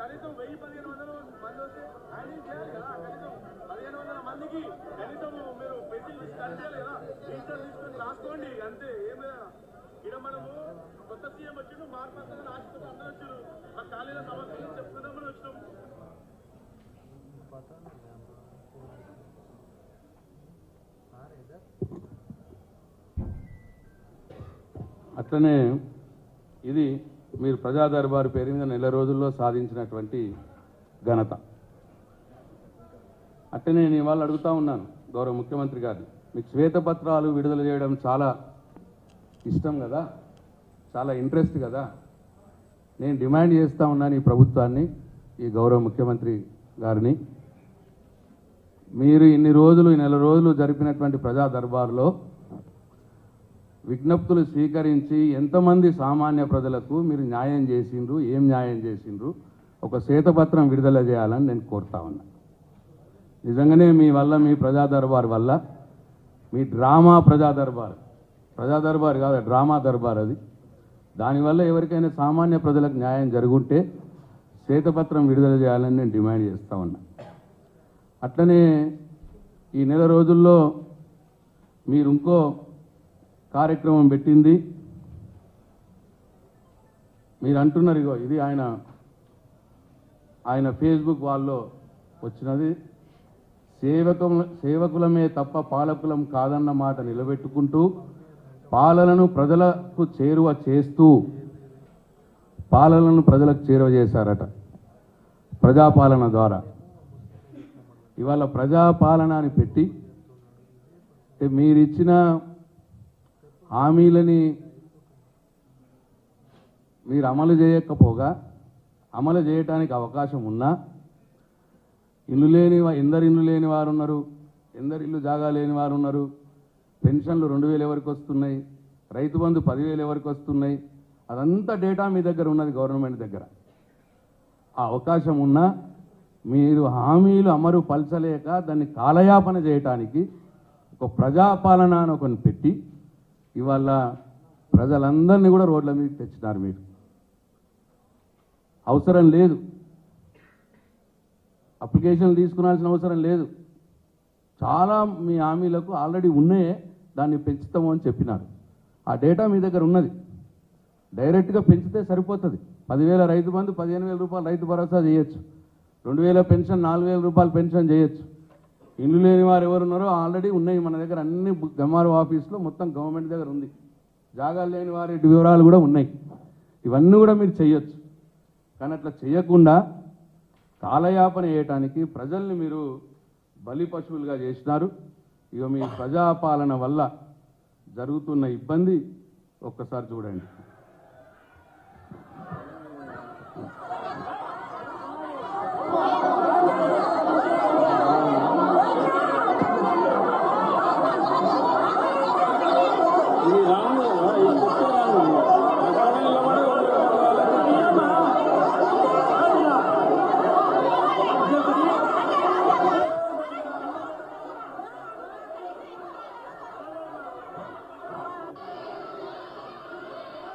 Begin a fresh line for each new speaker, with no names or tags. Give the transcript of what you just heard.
కనీసం వెయ్యి పదిహేను వందలు మంది వస్తే హ్యాండింగ్ చేయాలి కదా. కనీసం పదిహేను వందల మందికి కనీసం మీరు పెన్సిల్ తీసి కదా రిజిస్టర్ తీసుకొని రాసుకోండి అంతే. ఏం లేదా ఇక్కడ మనము కొత్త సీఎం వచ్చిండు మార్పు వస్తుందని అందరూ వచ్చారు మా ఖాళీల సమస్యలు చెప్తున్నామని వచ్చినాం.
అట్లనే ఇది మీరు ప్రజా దర్బారు పేరు మీద నెల రోజుల్లో సాధించినటువంటి ఘనత. అట్టే నేను ఇవాళ అడుగుతా ఉన్నాను గౌరవ ముఖ్యమంత్రి గారిని. మీకు శ్వేతపత్రాలు విడుదల చేయడం చాలా ఇష్టం కదా? చాలా ఇంట్రెస్ట్ కదా? నేను డిమాండ్ చేస్తూ ఉన్నాను ఈ ప్రభుత్వాన్ని ఈ గౌరవ ముఖ్యమంత్రి గారిని. మీరు ఇన్ని రోజులు ఈ నెల రోజులు జరిపినటువంటి ప్రజా దర్బార్లో విజ్ఞప్తులు స్వీకరించి ఎంతమంది సామాన్య ప్రజలకు మీరు న్యాయం చేసిండ్రు ఏం న్యాయం చేసిండ్రు ఒక శ్వేతపత్రం విడుదల చేయాలని నేను కోరుతా ఉన్నా. నిజంగానే మీ వల్ల మీ ప్రజా దర్బార్ వల్ల మీ డ్రామా ప్రజా దర్బార్ ప్రజా దర్బార్ కాదు డ్రామా దర్బార్ అది. దానివల్ల ఎవరికైనా సామాన్య ప్రజలకు న్యాయం జరుగుంటే శ్వేతపత్రం విడుదల చేయాలని నేను డిమాండ్ చేస్తా ఉన్నా. అట్లనే ఈ నెల రోజుల్లో మీరు ఇంకో కార్యక్రమం పెట్టింది. మీరు అంటున్నారు ఇగో ఇది ఆయన ఆయన ఫేస్బుక్ వాళ్ళలో వచ్చినది. సేవకం సేవకులమే తప్ప పాలకులం కాదన్న మాట నిలబెట్టుకుంటూ పాలనను ప్రజలకు చేరువ చేస్తూ పాలనను ప్రజలకు చేరువ చేశారట ప్రజాపాలన ద్వారా. ఇవాళ ప్రజాపాలన అని పెట్టి మీరిచ్చిన హామీలని మీరు అమలు చేయకపోగా అమలు చేయటానికి అవకాశం ఉన్నా ఇల్లు లేని వా- ఎందరు ఇల్లు లేని వారు ఉన్నారు ఎందరు ఇల్లు జాగా లేని వారు ఉన్నారు పెన్షన్లు రెండు వేలు ఎవరికి వస్తున్నాయి రైతు బంధు పదివేలు ఎవరికి వస్తున్నాయి అదంతా డేటా మీ దగ్గర ఉన్నది గవర్నమెంట్ దగ్గర. ఆ అవకాశం ఉన్నా మీరు హామీలు అమరు పలచలేక దాన్ని కాలయాపన చేయటానికి ఒక ప్రజాపాలన అని ఒకటి పెట్టి ఇవాళ ప్రజలందరినీ కూడా రోడ్ల మీద తెచ్చినారు మీరు. అవసరం లేదు. అప్లికేషన్లు తీసుకునాల్సిన అవసరం లేదు. చాలా మీ హామీలకు ఆల్రెడీ ఉన్నాయే దాన్ని పెంచుతాము అని చెప్పినారు. ఆ డేటా మీ దగ్గర ఉన్నది. డైరెక్ట్గా పెంచితే సరిపోతుంది. పదివేల రైతు బంధు పదిహేను వేల రూపాయలు రైతు భరోసా చేయొచ్చు. రెండు వేల పెన్షన్ నాలుగు వేల రూపాయలు పెన్షన్ చేయొచ్చు. ఇల్లు లేని వారు ఎవరున్నారో ఆల్రెడీ ఉన్నాయి మన దగ్గర అన్ని ఎంఆర్ఓ ఆఫీస్లో మొత్తం గవర్నమెంట్ దగ్గర ఉంది. జాగాలు లేని వారి వివరాలు కూడా ఉన్నాయి. ఇవన్నీ కూడా మీరు చేయొచ్చు కానీ అట్లా చేయకుండా కాలయాపన చేయటానికి ప్రజల్ని మీరు బలి పశువులుగా చేసినారు. ఇక మీ ప్రజాపాలన వల్ల జరుగుతున్న ఇబ్బంది ఒక్కసారి చూడండి. Green